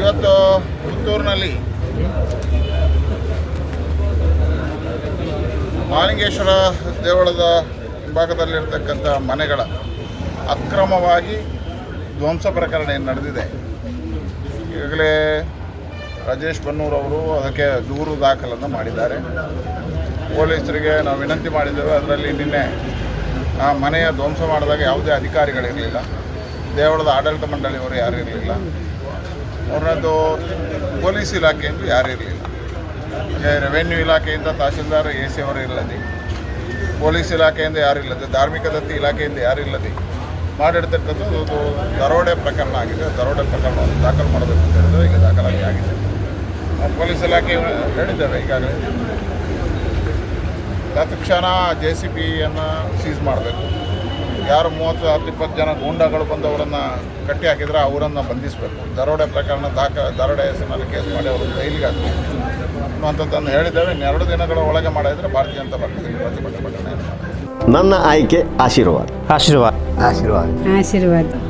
ಇವತ್ತು ಪುತ್ತೂರಿನಲ್ಲಿ ಮಾಲಿಂಗೇಶ್ವರ ದೇವಳದ ಭಾಗದಲ್ಲಿರ್ತಕ್ಕಂಥ ಮನೆಗಳ ಅಕ್ರಮವಾಗಿ ಧ್ವಂಸ ಪ್ರಕರಣ ಏನು ನಡೆದಿದೆ. ಈಗಾಗಲೇ ರಾಜೇಶ್ ಬನ್ನೂರ್ ಅವರು ಅದಕ್ಕೆ ದೂರು ದಾಖಲನ್ನು ಮಾಡಿದ್ದಾರೆ. ಪೊಲೀಸರಿಗೆ ನಾವು ವಿನಂತಿ ಮಾಡಿದ್ದೇವೆ, ಅದರಲ್ಲಿ ನಿನ್ನೆ ಆ ಮನೆಯ ಧ್ವಂಸ ಮಾಡಿದಾಗ ಯಾವುದೇ ಅಧಿಕಾರಿಗಳಿರಲಿಲ್ಲ. ದೇವಳದ ಆಡಳಿತ ಮಂಡಳಿಯವರು ಯಾರು ಇರಲಿಲ್ಲ. ಮೂರನೇದು ಪೊಲೀಸ್ ಇಲಾಖೆಯಿಂದ ಯಾರೂ ಇರಲಿಲ್ಲ. ರೆವೆನ್ಯೂ ಇಲಾಖೆಯಿಂದ ತಹಶೀಲ್ದಾರ್ ಎ ಸಿ ಅವರು ಇಲ್ಲದೆ, ಪೊಲೀಸ್ ಇಲಾಖೆಯಿಂದ ಯಾರೂ ಇಲ್ಲದೆ, ಧಾರ್ಮಿಕ ದತ್ತಿ ಇಲಾಖೆಯಿಂದ ಯಾರು ಇಲ್ಲದೆ ಮಾಡಿರ್ತಕ್ಕಂಥದ್ದು ಒಂದು ದರೋಡೆ ಪ್ರಕರಣ ಆಗಿದೆ. ದರೋಡೆ ಪ್ರಕರಣವನ್ನು ದಾಖಲು ಮಾಡಬೇಕು ಅಂತ ಹೇಳಿದ್ರೆ. ಈಗ ದಾಖಲಾಗಿ ಆಗಿದೆ. ಪೊಲೀಸ್ ಇಲಾಖೆ ಹೇಳಿದ್ದಾರೆ ಈಗಾಗಲೇ. ತತ್ಕ್ಷಣ ಜೆ ಸಿ ಬಿಯನ್ನು ಸೀಸ್ ಮಾಡಬೇಕು. ಯಾರು ಮೂವತ್ತು ಹತ್ತು ಇಪ್ಪತ್ತು ಜನ ಗೂಂಡಾಗಳು ಬಂದವರನ್ನು ಕಟ್ಟಿ ಹಾಕಿದ್ರೆ ಅವರನ್ನು ಬಂಧಿಸಬೇಕು. ದರೋಡೆ ಪ್ರಕರಣ ದಾಖ ದರೋಡೆ ಹೆಸರಿನಲ್ಲಿ ಕೇಸ್ ಮಾಡಿ ಅವರು ಜೈಲಿಗೆ ಹಾಕಬೇಕು. ಅನ್ನುವಂಥದ್ದನ್ನು ಹೇಳಿದ್ದೇವೆ. ಇನ್ನೆರಡು ದಿನಗಳ ಒಳಗೆ ಮಾಡಿದರೆ ಭಾರತೀಯ ಜನತಾ ಪಕ್ಷದಲ್ಲಿ ಪ್ರತಿಭಟನೆ. ನನ್ನ ಆಯ್ಕೆ ಆಶೀರ್ವಾದ. ಆಶೀರ್ವಾದ. ಆಶೀರ್ವಾದ. ಆಶೀರ್ವಾದ.